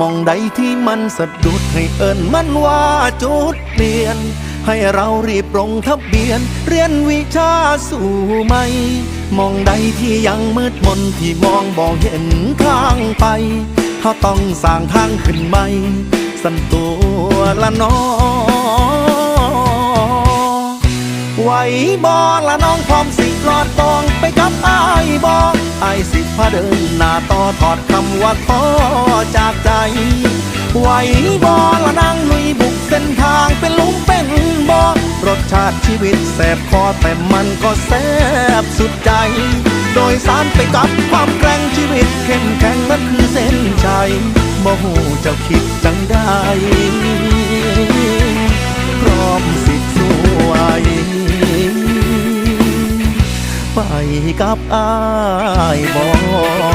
มองใดที่มันสะดุดให้เอิญมันว่าจุดเปลี่ยน ให้เรารีบลงทะเบียน เรียนวิชาสู่ไหมมองใดที่ยังมืดมนที่มองบ่เห็นทางไปเขาต้องสร้างทางขึ้นใหม่สันตัวละน้อไหวบอละน้องพร้อมสิรอด สิพาเดินหน้าต่อถอดคำว่าท้อจากใจ ไหวบอละนางลุยบุกเส้นทางเป็นลุมเป็นบ่อรสชาติชีวิตแสบคอแต่มันก็แสบสุดใจ โดยสารไปกับความแกร่งชีวิตเข้มแข็งนั่นคือเส้นชัยบ่หูเจ้าคิดจังได้ กับอ้ายบอบ่